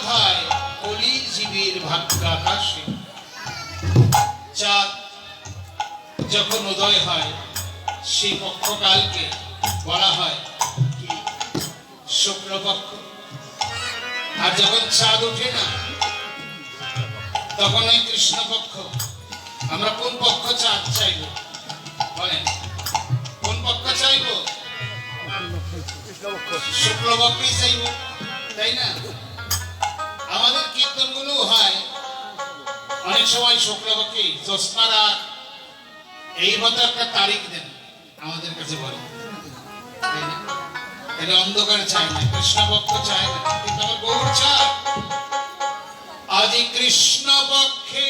কোথায় কলির জীবের ভাগ্যাকাশে। চাঁদ যখন উদয় হয় সেই পক্ষকালকে বলা হয় কি? শুক্লপক্ষ। আর যখন চাঁদ ওঠে না, তখন ওই কৃষ্ণপক্ষ। আমরা কোন পক্ষ চাঁদ চাইব? বলেন, কোন পক্ষ চাইব? শুক্লপক্ষই চাইব, তাই না? আমাদের কীর্তনগুলো হয়। অনেক সময় শুক্রবারকে জ্যোৎস্নারা এই মতো একটা তারিখ দেন, আমাদের কাছে বলে। এটা অন্ধকার চায় না কৃষ্ণপক্ষ চায় না কিন্তু আমার গৌর চায় আজ কৃষ্ণ পক্ষে